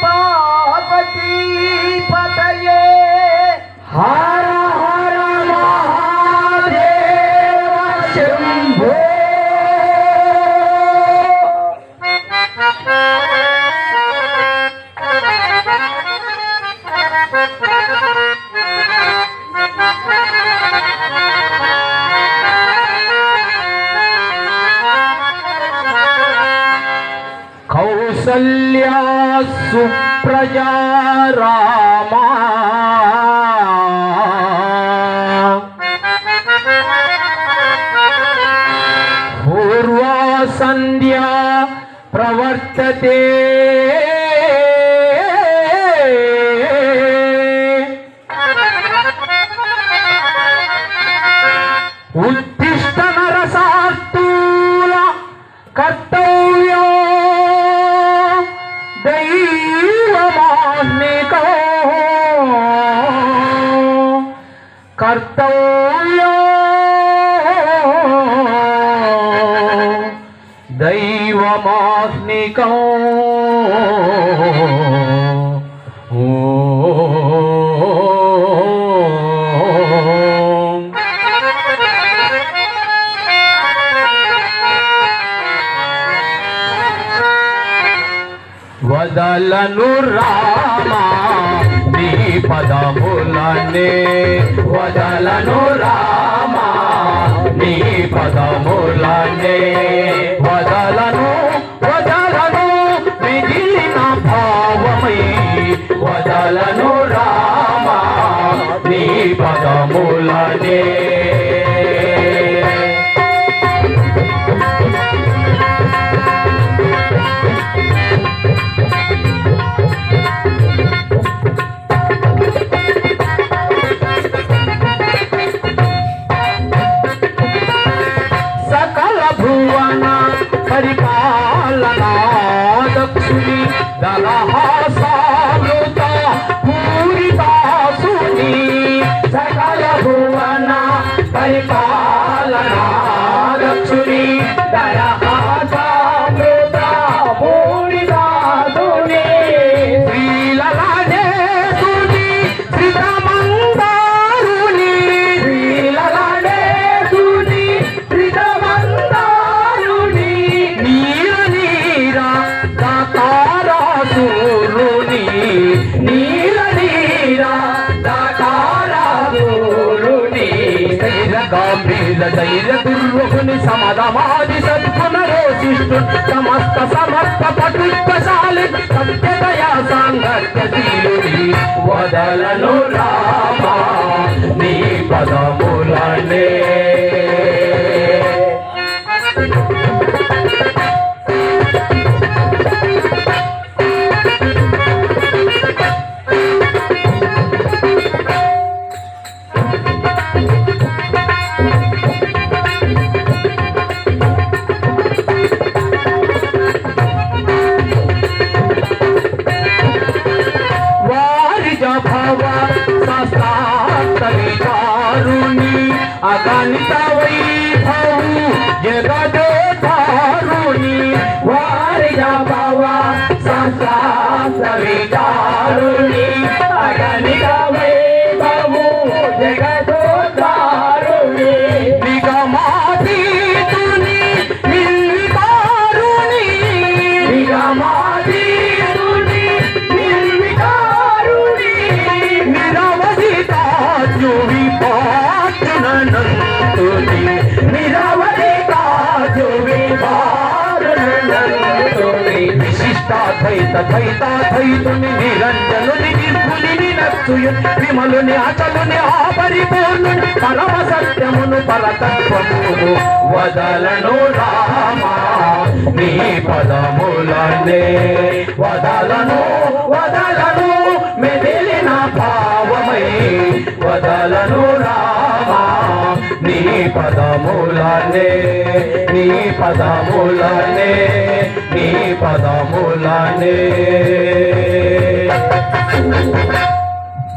પાર્વતી પતયે હર હર મહાદેવ શંભો కౌసల్యా సుప్రజా రామా. పూర్వా సంధ్యా ప్రవర్తతే కర్తవ్యో దైవమాహ్నికం వదలను రామా నీ పదములనే వదలను రామా. నీ పదములనే పరిపాలనా దక్షుని దళహాసాలుత గంభీర ధైర్య దుర్వకుని సమదమాది సద్గుణరోషిష్టు సమస్త సమస్త పటుత్వశాలి సత్యదయా సాంగత్యశీలుని వదలను సస్తాత అగణిత వైభవు జగదోధారుని నిగమాతీతుని విశిష్టాద్వైత ద్వైతాద్వైతుని నిరంజనుని నిర్గుని వినత్తుయు విమలుని అచలుని ఆపరిపూర్ణుని పరమ సత్యమును పరతత్వము వదలను రామా. నీ పదములనే వదలను వదలను మెదిలిన పావమై వదలను రామా నీ పదములనే నీ పదములనే నీ పదములనే.